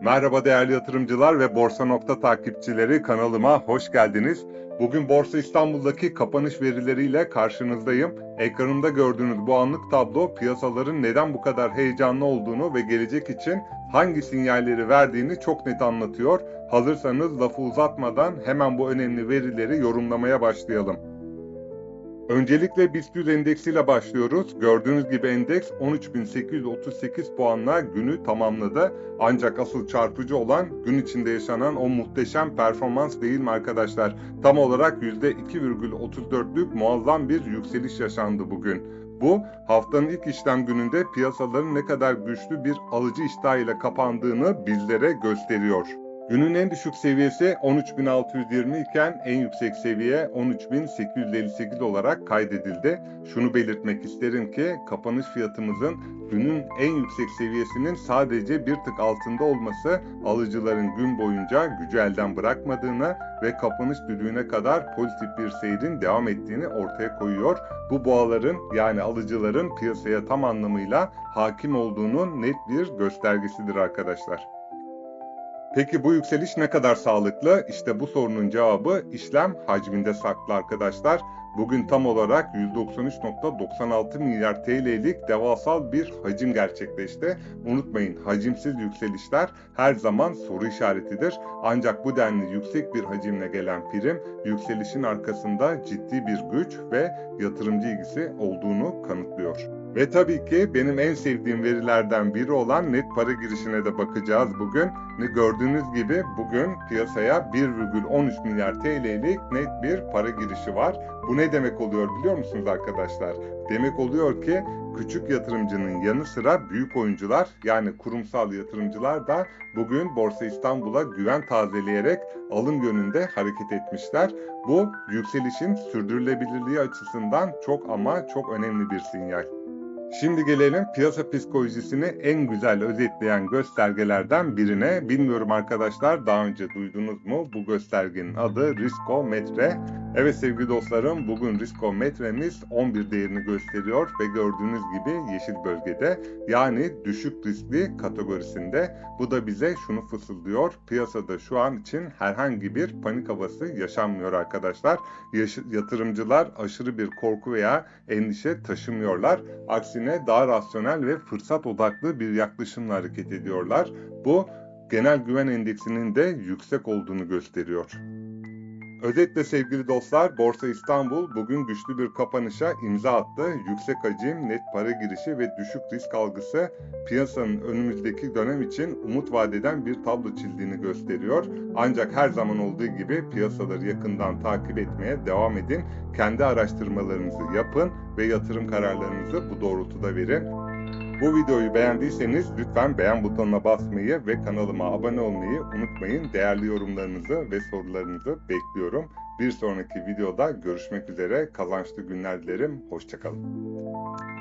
Merhaba değerli yatırımcılar ve Borsa Nokta takipçileri kanalıma hoş geldiniz. Bugün Borsa İstanbul'daki kapanış verileriyle karşınızdayım. Ekranımda gördüğünüz bu anlık tablo piyasaların neden bu kadar heyecanlı olduğunu ve gelecek için hangi sinyalleri verdiğini çok net anlatıyor. Hazırsanız lafı uzatmadan hemen bu önemli verileri yorumlamaya başlayalım. Öncelikle BIST 100 endeksiyle başlıyoruz. Gördüğünüz gibi endeks 13.838 puanla günü tamamladı. Ancak asıl çarpıcı olan gün içinde yaşanan o muhteşem performans değil mi arkadaşlar? Tam olarak %2,34'lük muazzam bir yükseliş yaşandı bugün. Bu haftanın ilk işlem gününde piyasaların ne kadar güçlü bir alıcı iştah ile kapandığını bizlere gösteriyor. Günün en düşük seviyesi 13.620 iken en yüksek seviye 13.858 olarak kaydedildi. Şunu belirtmek isterim ki kapanış fiyatımızın günün en yüksek seviyesinin sadece bir tık altında olması alıcıların gün boyunca gücü elden bırakmadığını ve kapanış düdüğüne kadar pozitif bir seyrin devam ettiğini ortaya koyuyor. Bu boğaların yani alıcıların piyasaya tam anlamıyla hakim olduğunun net bir göstergesidir arkadaşlar. Peki bu yükseliş ne kadar sağlıklı? İşte bu sorunun cevabı işlem hacminde saklı arkadaşlar. Bugün tam olarak 193.96 milyar TL'lik devasal bir hacim gerçekleşti. Unutmayın hacimsiz yükselişler her zaman soru işaretidir. Ancak bu denli yüksek bir hacimle gelen prim yükselişin arkasında ciddi bir güç ve yatırımcı ilgisi olduğunu kanıtlıyor. Ve tabii ki benim en sevdiğim verilerden biri olan net para girişine de bakacağız bugün. Gördüğünüz gibi bugün piyasaya 1,13 milyar TL'lik net bir para girişi var. Bu ne demek oluyor biliyor musunuz arkadaşlar? Demek oluyor ki küçük yatırımcının yanı sıra büyük oyuncular yani kurumsal yatırımcılar da bugün Borsa İstanbul'a güven tazeleyerek alım yönünde hareket etmişler. Bu yükselişin sürdürülebilirliği açısından çok ama çok önemli bir sinyal. Şimdi gelelim piyasa psikolojisini en güzel özetleyen göstergelerden birine. Bilmiyorum arkadaşlar daha önce duydunuz mu? Bu göstergenin adı Riskometre. Evet sevgili dostlarım bugün Riskometremiz 11 değerini gösteriyor ve gördüğünüz gibi yeşil bölgede yani düşük riskli kategorisinde. Bu da bize şunu fısıldıyor. Piyasada şu an için herhangi bir panik havası yaşanmıyor arkadaşlar. Yaş- yatırımcılar aşırı bir korku veya endişe taşımıyorlar. Aksine daha rasyonel ve fırsat odaklı bir yaklaşımla hareket ediyorlar. Bu genel güven endeksinin de yüksek olduğunu gösteriyor. Özetle sevgili dostlar, Borsa İstanbul bugün güçlü bir kapanışa imza attı. Yüksek hacim, net para girişi ve düşük risk algısı piyasanın önümüzdeki dönem için umut vadeden bir tablo çizdiğini gösteriyor. Ancak her zaman olduğu gibi piyasaları yakından takip etmeye devam edin. Kendi araştırmalarınızı yapın ve yatırım kararlarınızı bu doğrultuda verin. Bu videoyu beğendiyseniz lütfen beğen butonuna basmayı ve kanalıma abone olmayı unutmayın. Değerli yorumlarınızı ve sorularınızı bekliyorum. Bir sonraki videoda görüşmek üzere. Kazançlı günler dilerim. Hoşçakalın.